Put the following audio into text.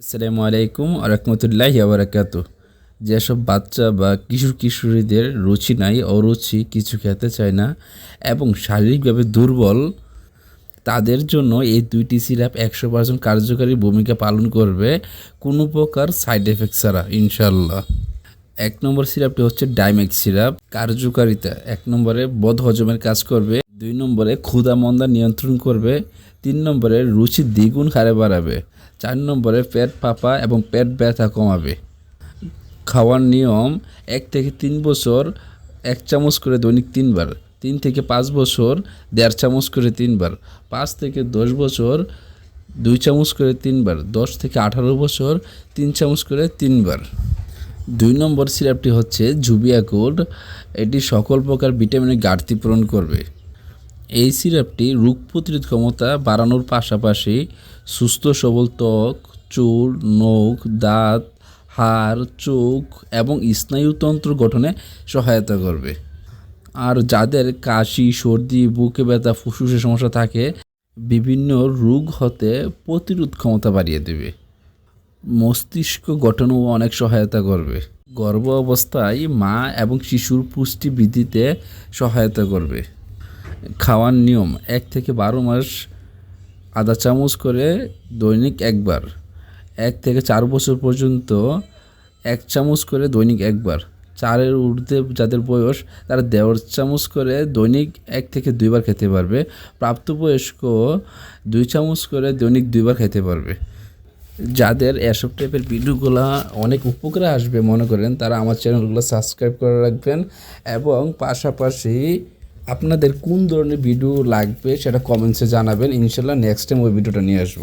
আসসালামু আলাইকুম আরহামতুল্লাহ আবরাকাত যেসব বাচ্চা বা কিশোর কিশোরীদের রুচি নাই, অরুচি কিছু খেতে চায় না এবং শারীরিকভাবে দুর্বল, তাদের জন্য এই দুইটি সিরাপ একশো পার্সেন্ট কার্যকারী ভূমিকা পালন করবে কোনো প্রকার সাইড এফেক্ট ছাড়া ইনশাল্লাহ এক নম্বর সিরাপটি হচ্ছে ডাইমেক্স সিরাপ। কার্যকারিতা। এক নম্বরে বদ হজমের কাজ করবে। দুই নম্বরে ক্ষুধা মন্দা নিয়ন্ত্রণ করবে, তিন নম্বরে রুচি দ্বিগুণ হারে বাড়াবে, চার নম্বরে পেট ফাঁপা এবং পেট ব্যথা কমাবে। খাওয়ার নিয়ম, এক থেকে তিন বছর এক চামচ করে দৈনিক তিনবার, তিন থেকে পাঁচ বছর দেড় চামচ করে তিনবার, পাঁচ থেকে দশ বছর দুই চামচ করে তিনবার, দশ থেকে আঠারো বছর তিন চামচ করে তিনবার। দুই নম্বর সিরাপটি হচ্ছে জুবিয়া কোল্ড, এটি সকল প্রকার ভিটামিনের ঘাটতি পূরণ করবে। এই সিরাপটি রোগ প্রতিরোধ ক্ষমতা বাড়ানোর পাশাপাশি সুস্থ, সবল ত্বক, চুল, নখ, দাঁত, হাড়, চোখ এবং স্নায়ুতন্ত্র গঠনে সহায়তা করবে। আর যাদের কাশি, সর্দি, বুকে ব্যথা, ফুসফুসের সমস্যা থাকে, বিভিন্ন রোগ হতে প্রতিরোধ ক্ষমতা বাড়িয়ে দেবে। মস্তিষ্ক গঠনও অনেক সহায়তা করবে। গর্ভ অবস্থায় মা এবং শিশুর পুষ্টি বৃদ্ধিতে সহায়তা করবে। খাওয়ার নিয়ম, এক থেকে বারো মাস আধা চামচ করে দৈনিক একবার। এক থেকে চার বছর পর্যন্ত এক চামচ করে দৈনিক একবার। চারের ঊর্ধ্বে যাদের বয়স, তারা দেড় চামচ করে দৈনিক এক থেকে দুইবার খেতে পারবে। প্রাপ্তবয়স্ক দুই চামচ করে দৈনিক দুইবার খেতে পারবে। যাদের এসব টাইপের ভিডিওগুলো অনেক উপকারে আসবে, মনে করেন, তারা আমার চ্যানেলগুলো সাবস্ক্রাইব করে রাখবেন এবং পাশাপাশি আপনাদের কোন ধরনের ভিডিও লাগবে সেটা কমেন্টসে জানাবেন। ইনশাল্লাহ নেক্সট টাইম ওই ভিডিওটা নিয়ে আসব।